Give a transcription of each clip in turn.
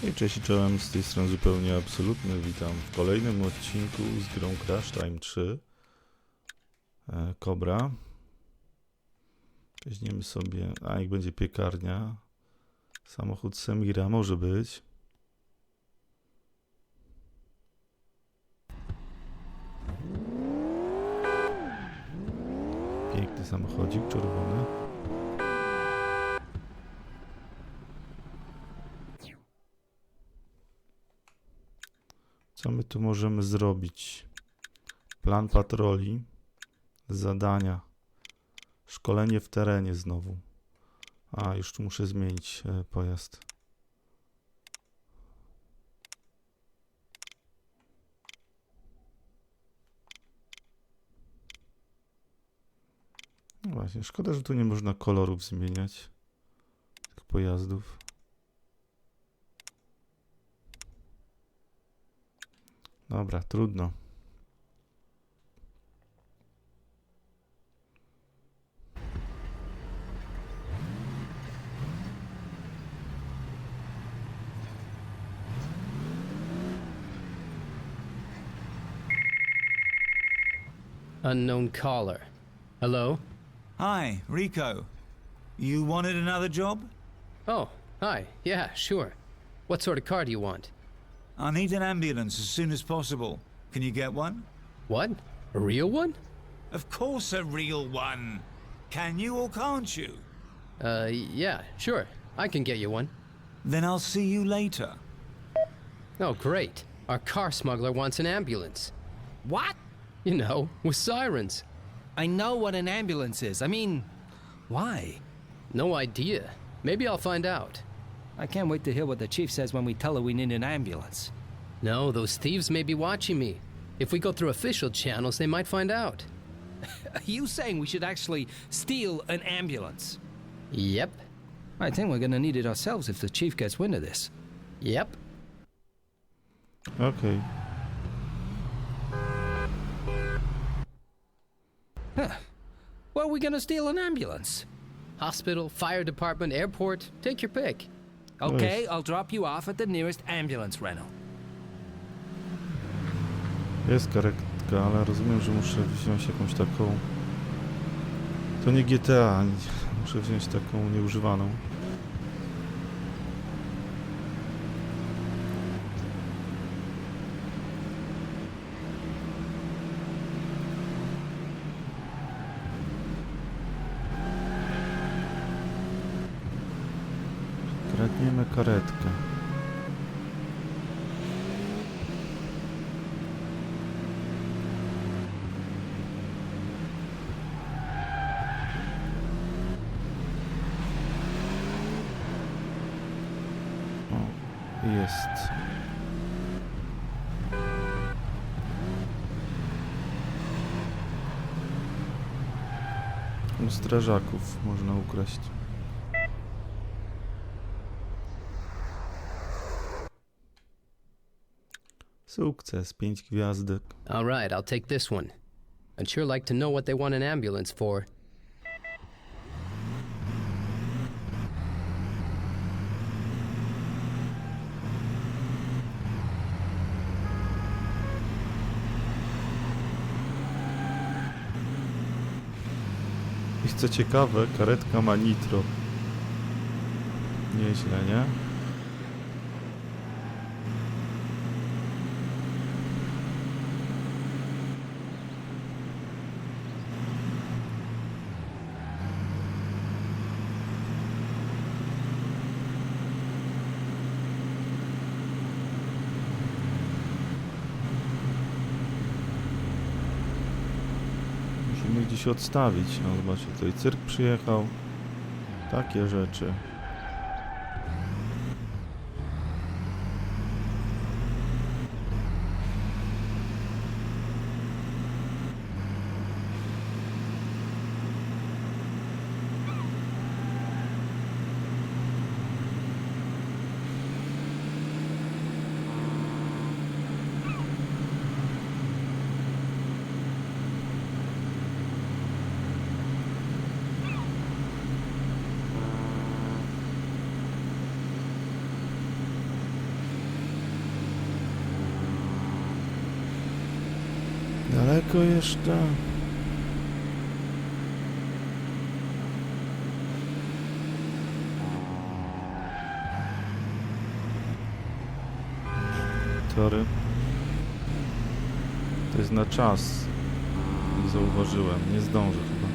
Hej, cześć i czołem, z tej strony zupełnie absolutny. Witam w kolejnym odcinku z grą Crash Time 3. E, Cobra. Weźmiemy sobie, a jak będzie piekarnia. Samochód Semira może być. Piękny samochodzik czerwony. Co my tu możemy zrobić? Plan patroli, zadania, szkolenie w terenie znowu. A, już tu muszę zmienić e, pojazd. No właśnie, szkoda, że tu nie można kolorów zmieniać tych pojazdów. Dobra, trudno. Unknown caller. Hello? Hi, Rico. You wanted another job? Oh, hi. Yeah, sure. What sort of car do you want? I need an ambulance as soon as possible. Can you get one? What? A real one? Of course, a real one. Can you or can't you? Uh, yeah, sure. I can get you one. Then I'll see you later. Oh, great. Our car smuggler wants an ambulance. What? You know, with sirens. I know what an ambulance is. I mean, why? No idea. Maybe I'll find out. I can't wait to hear what the chief says when we tell her we need an ambulance. No, those thieves may be watching me. If we go through official channels, they might find out. Are you saying we should actually steal an ambulance? Yep. I think we're gonna need it ourselves if the chief gets wind of this. Yep. Okej. Where are we gonna steal an ambulance? Hospital, fire department, airport. Take your pick. Okay, I'll drop you off at the nearest ambulance rental. Jest karetka, ale rozumiem, że muszę wziąć jakąś taką... To nie GTA, muszę wziąć taką nieużywaną. Kradniemy karetkę. Jest. U strażaków można ukraść. Sukces, pięć gwiazdek. All right, I'll take this one. I'd sure like to know what they want an ambulance for. I co ciekawe, karetka ma nitro. Nieźle, nie? Gdzieś odstawić. No zobaczcie, tutaj cyrk przyjechał. Takie rzeczy. Daleko jeszcze. Tory. To jest na czas. Nie zauważyłem. Nie zdążę chyba.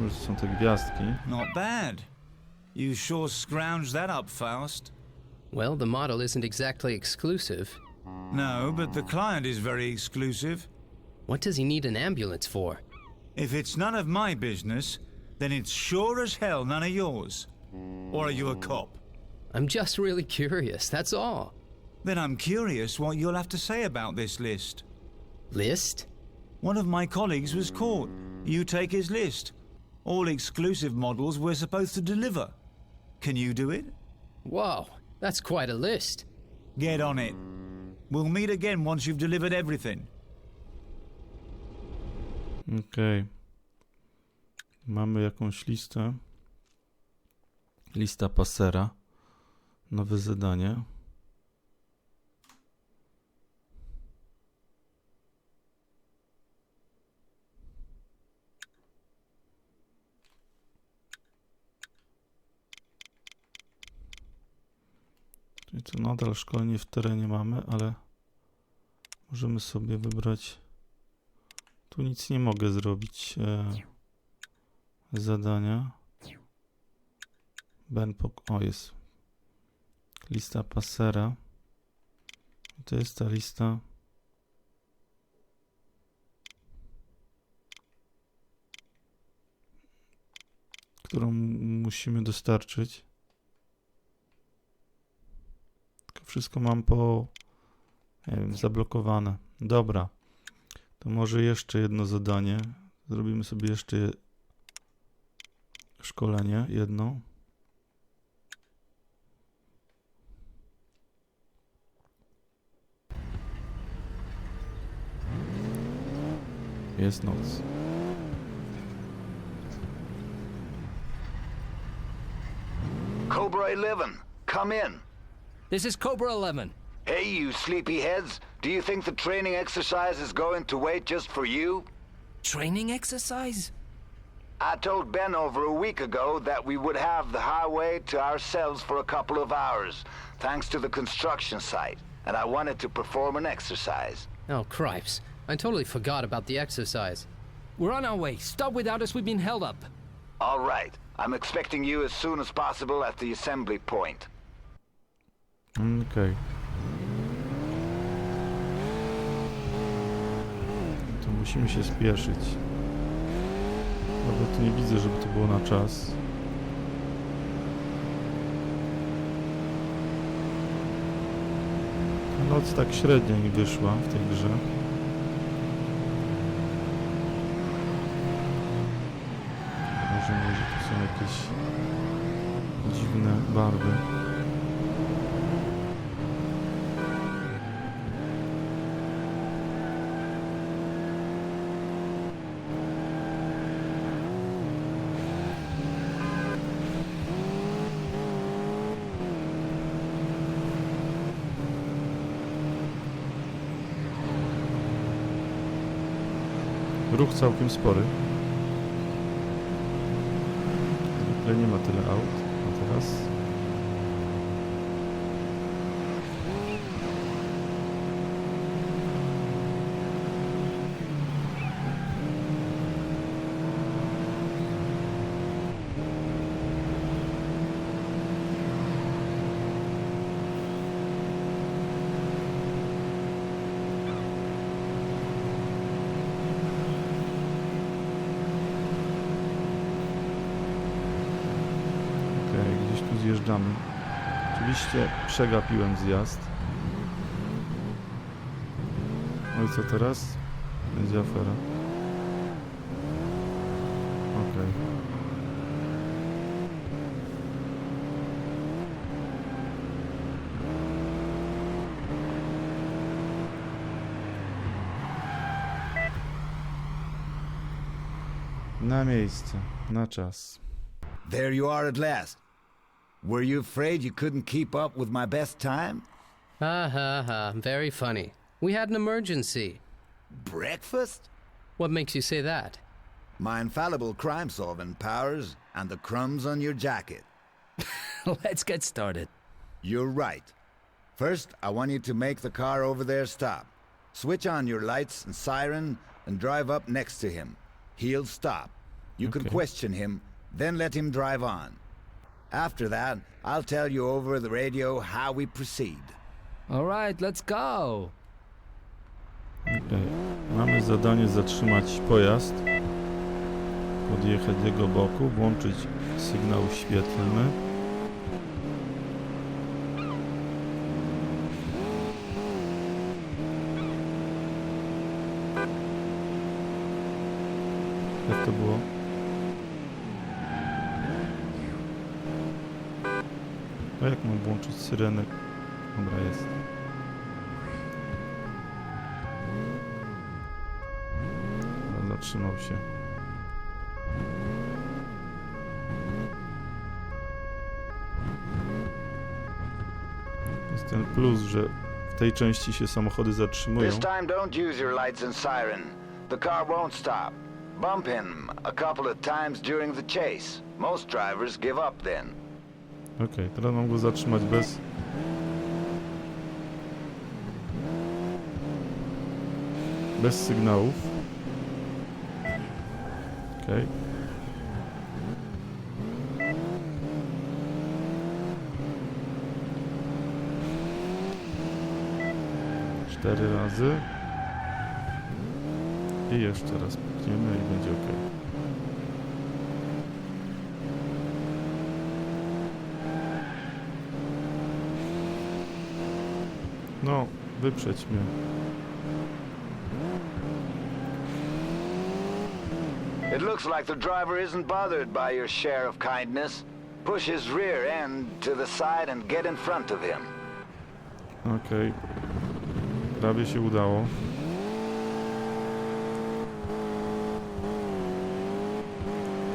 Może są te gwiazdki. Not bad. You sure scrounged that up fast. Well, the model isn't exactly exclusive. No, but the client is very exclusive. What does he need an ambulance for? If it's none of my business, then it's sure as hell none of yours. Or are you a cop? I'm just really curious, that's all. Then I'm curious what you'll have to say about this list. List? One of my colleagues was caught. You take his list. All exclusive models we're supposed to deliver. Can you do it? Whoa, that's quite a list. Get on it. We'll meet again once you've delivered everything. Okej. Mamy jakąś listę. Lista pasera. Nowe zadanie. Co nadal szkolenie w terenie mamy, ale możemy sobie wybrać tu nic nie mogę zrobić. E, zadania. Benpok. O, jest. Lista pasera. To jest ta lista. Którą musimy dostarczyć. Tylko wszystko mam po. Wiem, zablokowane. Dobra. To może jeszcze jedno zadanie. Zrobimy sobie jeszcze je... szkolenie, jedno. Jest noc. Cobra 11, come in. This is Cobra 11. Hey, you sleepyheads. Do you think the training exercise is going to wait just for you? Training exercise? I told Ben over a week ago that we would have the highway to ourselves for a couple of hours, thanks to the construction site, and I wanted to perform an exercise. Oh, cripes. I totally forgot about the exercise. We're on our way. Stop without us, we've been held up. All right. I'm expecting you as soon as possible at the assembly point. Mm, Okej. To musimy się spieszyć. Nawet nie widzę, żeby to było na czas. Noc tak średnio mi wyszła w tej grze. Wrażenie, że tu są jakieś dziwne barwy. Ruch całkiem spory. Zwykle nie ma tyle aut, a teraz... Okej, zjeżdżamy. Oczywiście przegapiłem zjazd. No i co teraz? Będzie afera. Okej. Na miejsce, na czas. There you are at last. Were you afraid you couldn't keep up with my best time? Ha ha ha. Very funny. We had an emergency. Breakfast? What makes you say that? My infallible crime solving powers and the crumbs on your jacket. Let's get started. You're right. First, I want you to make the car over there stop. Switch on your lights and siren and drive up next to him. He'll stop. You can question him, then let him drive on. After that, I'll tell you over the radio how we proceed. All right, let's go. Okej. Mamy zadanie zatrzymać pojazd, podjechać do jego boku, włączyć sygnał świetlny. Jak to było? A jak mam włączyć syrenę? Dobra, jest. Dobra, Zatrzymał się. Jest ten plus, że w tej części się samochody zatrzymują. This time, don't use your lights and siren. The car won't stop. Bump him a couple of times during the chase. Most drivers give up then. Okej, teraz mam go zatrzymać bez... Bez sygnałów. Okej. Cztery razy. I jeszcze raz pukniemy i będzie ok. No, wyprzedź mnie. It looks like the driver isn't bothered by your share of kindness. Push his rear end to the side and get in front of him. Okej. Prawie się udało.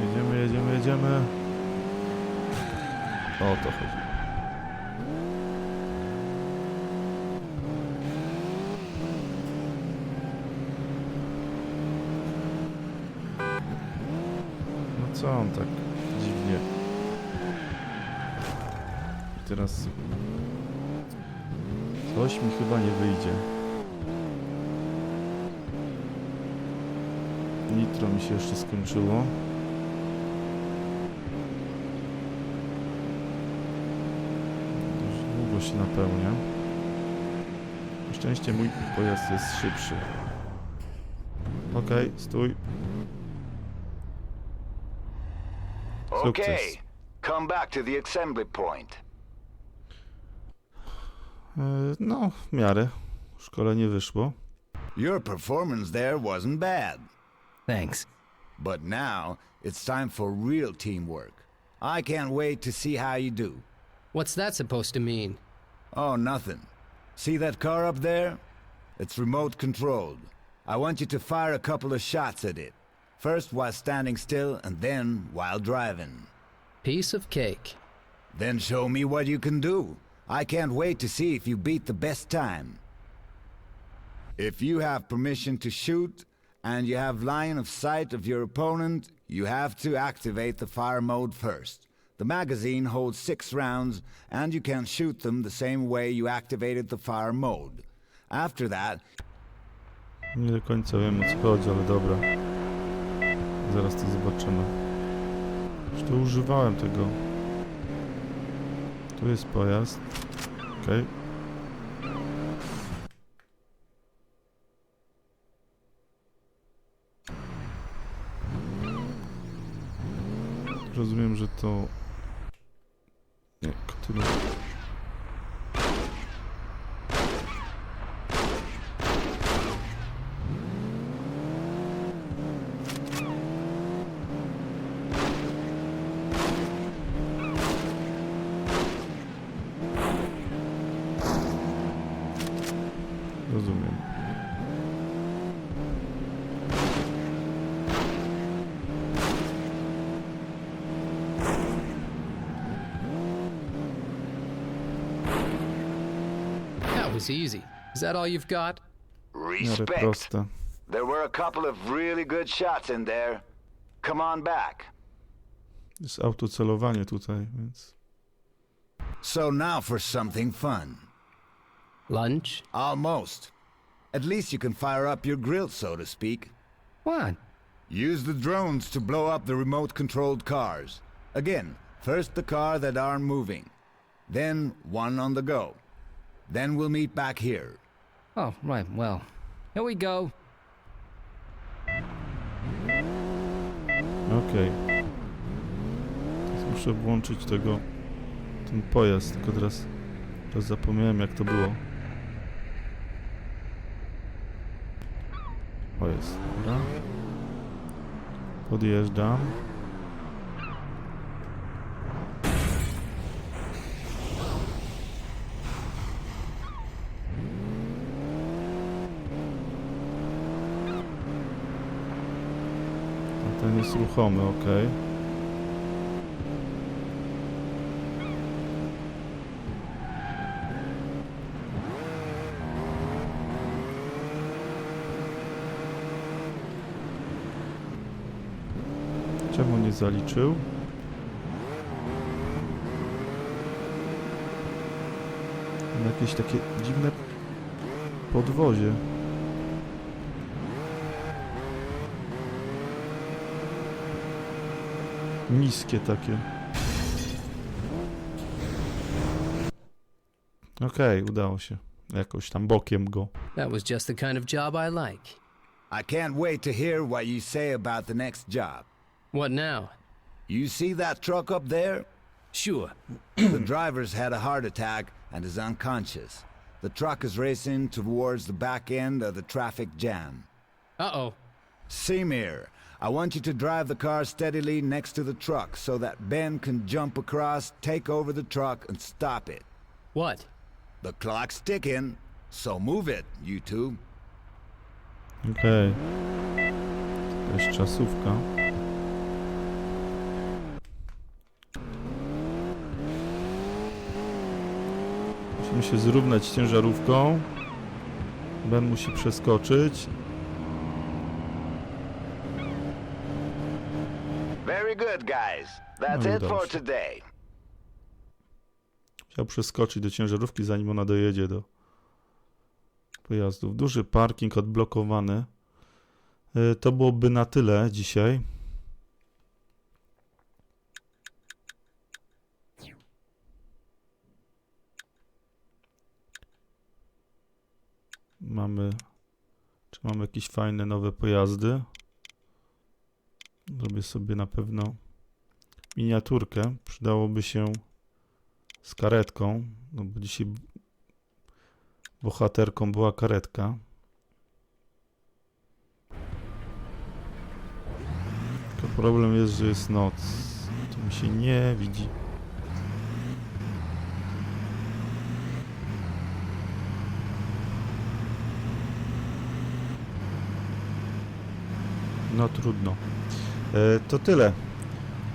Jedziemy, jedziemy, jedziemy. O to chodzi. No co on tak dziwnie? I teraz Coś mi chyba nie wyjdzie. Nitro mi się jeszcze skończyło. Długo się napełnia. Na szczęście mój pojazd jest szybszy. Okej, stój. Okay, Sukces. come back to the assembly point. No, w miarę. Szkolenie wyszło. Your performance there wasn't bad. Thanks. But now, it's time for real teamwork. I can't wait to see how you do. What's that supposed to mean? Oh, nothing. See that car up there? It's remote controlled. I want you to fire a couple of shots at it. First while standing still, and then while driving. Piece of cake. Then show me what you can do. I can't wait to see if you beat the best time. If you have permission to shoot, and you have line of sight of your opponent, you have to activate the fire mode first. The magazine holds six rounds, and you can shoot them the same way you activated the fire mode. After that, Nie do końca wiem o co chodzi, ale dobra. Zaraz to zobaczymy. Już tu używałem tego. Tu jest pojazd. Okej. Rozumiem, że to... Nie. Was easy. Is that all you've got? Respect. There were a couple of really good shots in there. Come on back. Jest autocelowanie tutaj, więc... So now for something fun. Lunch? Almost. At least you can fire up your grill, so to speak. What? Use the drones to blow up the remote controlled cars. Again, first the car that aren't moving. Then one on the go. Then we'll meet back here. Oh, right, well. Here we go. Okej. Teraz muszę włączyć tego... ten pojazd, tylko teraz... Teraz zapomniałem jak to było. O jest, dobra. Podjeżdżam. Ruchomy, ok. Czemu nie zaliczył? Jakieś takie dziwne podwozie. Niskie takie. Okej, udało się. Jakoś tam bokiem go. That was just the kind of job I like. I can't wait to hear what you say about the next job. What now? You see that truck up there? Sure. the driver's had a heart attack and is unconscious. The truck is racing towards the back end of the traffic jam. Uh oh. Semir, I want you to drive the car steadily next to the truck so that Ben can jump across, take over the truck, and stop it. What? The clock's ticking, so move it, you two. Okej. To jest czasówka. Musimy się zrównać z ciężarówką. Ben musi przeskoczyć. That's No it for today. Chciał przeskoczyć do ciężarówki, zanim ona dojedzie do pojazdów. Duży parking odblokowany. Y, To byłoby na tyle dzisiaj. Mamy. Czy mamy jakieś fajne nowe pojazdy? Zrobię sobie na pewno miniaturkę. Przydałoby się z karetką, no bo dzisiaj bohaterką była karetka. Tylko problem jest, że jest noc. To mi się nie widzi. No trudno. E, to tyle.